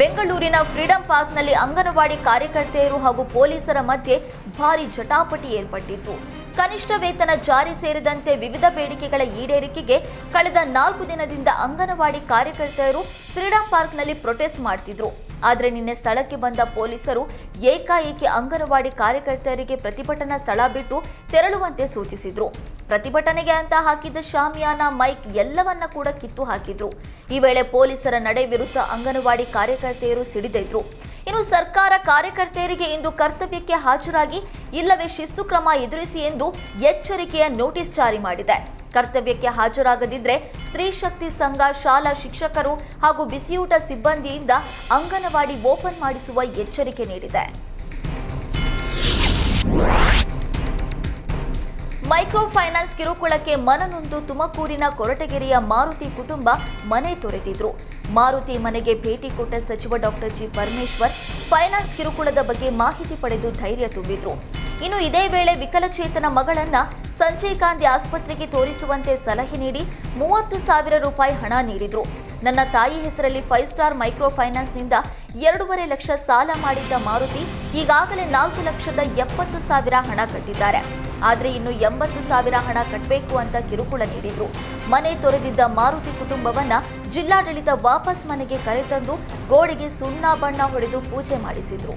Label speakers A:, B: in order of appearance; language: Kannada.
A: ಬೆಂಗಳೂರಿನ ಫ್ರೀಡಂ ಪಾರ್ಕ್ನಲ್ಲಿ ಅಂಗನವಾಡಿ ಕಾರ್ಯಕರ್ತೆಯರು ಹಾಗೂ ಪೊಲೀಸರ ಮಧ್ಯೆ ಭಾರಿ ಜಟಾಪಟಿ ಏರ್ಪಟ್ಟಿತ್ತು. ಕನಿಷ್ಠ ವೇತನ ಜಾರಿ ಸೇರಿದಂತೆ ವಿವಿಧ ಬೇಡಿಕೆಗಳ ಈಡೇರಿಕೆಗೆ ಕಳೆದ ನಾಲ್ಕು ದಿನದಿಂದ ಅಂಗನವಾಡಿ ಕಾರ್ಯಕರ್ತೆಯರು ಫ್ರೀಡಂ ಪಾರ್ಕ್ನಲ್ಲಿ ಪ್ರೊಟೆಸ್ಟ್ ಮಾಡ್ತಿದ್ರು. ಆದರೆ ನಿನ್ನೆ ಸ್ಥಳಕ್ಕೆ ಬಂದ ಪೊಲೀಸರು ಏಕಾಏಕಿ ಅಂಗನವಾಡಿ ಕಾರ್ಯಕರ್ತೆಯರಿಗೆ ಪ್ರತಿಭಟನಾ ಸ್ಥಳ ಬಿಟ್ಟು ತೆರಳುವಂತೆ ಸೂಚಿಸಿದ್ರು. ಪ್ರತಿಭಟನೆಗೆ ಅಂತ ಹಾಕಿದ್ದ ಶಾಮಿಯಾನ ಮೈಕ್ ಎಲ್ಲವನ್ನ ಕೂಡ ಕಿತ್ತು ಹಾಕಿದ್ರು. ಈ ವೇಳೆ ಪೊಲೀಸರ ನಡೆ ವಿರುದ್ಧ ಅಂಗನವಾಡಿ ಕಾರ್ಯಕರ್ತೆಯರು ಸಿಡಿದಿದ್ರು. ಇನ್ನು ಸರ್ಕಾರ ಕಾರ್ಯಕರ್ತೆಯರಿಗೆ ಇಂದು ಕರ್ತವ್ಯಕ್ಕೆ ಹಾಜರಾಗಿ ಇಲ್ಲವೇ ಶಿಸ್ತು ಕ್ರಮ ಎದುರಿಸಿ ಎಂದು ಎಚ್ಚರಿಕೆಯ ನೋಟಿಸ್ ಜಾರಿ ಮಾಡಿದೆ. ಕರ್ತವ್ಯಕ್ಕೆ ಹಾಜರಾಗದಿದ್ರೆ ಸ್ತ್ರೀ ಶಕ್ತಿ ಸಂಘ, ಶಾಲಾ ಶಿಕ್ಷಕರು ಹಾಗೂ ಬಿಸಿಯೂಟ ಸಿಬ್ಬಂದಿಯಿಂದ ಅಂಗನವಾಡಿ ಓಪನ್ ಮಾಡಿಸುವ ಎಚ್ಚರಿಕೆ ನೀಡಿದೆ. ಮೈಕ್ರೋ ಫೈನಾನ್ಸ್ ಕಿರುಕುಳಕ್ಕೆ ಮನನೊಂದು ತುಮಕೂರಿನ ಕೊರಟಗೆರೆಯ ಮಾರುತಿ ಕುಟುಂಬ ಮನೆ ತೊರೆದಿದ್ರು. ಮಾರುತಿ ಮನೆಗೆ ಭೇಟಿ ಕೊಟ್ಟ ಸಚಿವ ಡಾಕ್ಟರ್ ಜಿ. ಪರಮೇಶ್ವರ್ ಫೈನಾನ್ಸ್ ಕಿರುಕುಳದ ಬಗ್ಗೆ ಮಾಹಿತಿ ಪಡೆದು ಧೈರ್ಯ ತುಂಬಿದ್ರು. ಇನ್ನು ಇದೇ ವೇಳೆ ವಿಕಲಚೇತನ ಮಗಳನ್ನ ಸಂಜಯ್ ಗಾಂಧಿ ಆಸ್ಪತ್ರೆಗೆ ತೋರಿಸುವಂತೆ ಸಲಹೆ ನೀಡಿ ಮೂವತ್ತು ಸಾವಿರ ರೂಪಾಯಿ ಹಣ ನೀಡಿದ್ರು. ನನ್ನ ತಾಯಿ ಹೆಸರಲ್ಲಿ ಫೈವ್ ಸ್ಟಾರ್ ಮೈಕ್ರೋ ಫೈನಾನ್ಸ್ನಿಂದ ಎರಡೂವರೆ ಲಕ್ಷ ಸಾಲ ಮಾಡಿದ್ದ ಮಾರುತಿ ಈಗಾಗಲೇ ನಾಲ್ಕು ಲಕ್ಷದ ಎಪ್ಪತ್ತು ಸಾವಿರ ಹಣ ಕಟ್ಟಿದ್ದಾರೆ. ಆದರೆ ಇನ್ನು ಎಂಬತ್ತು ಸಾವಿರ ಹಣ ಕಟ್ಟಬೇಕು ಅಂತ ಕಿರುಕುಳ ನೀಡಿದ್ರು. ಮನೆ ತೊರೆದಿದ್ದ ಮಾರುತಿ ಕುಟುಂಬವನ್ನ ಜಿಲ್ಲಾಡಳಿತ ವಾಪಸ್ ಮನೆಗೆ ಕರೆತಂದು ಗೋಡೆಗೆ ಸುಣ್ಣ ಬಣ್ಣ ಹೊಡೆದು ಪೂಜೆ ಮಾಡಿಸಿದ್ರು.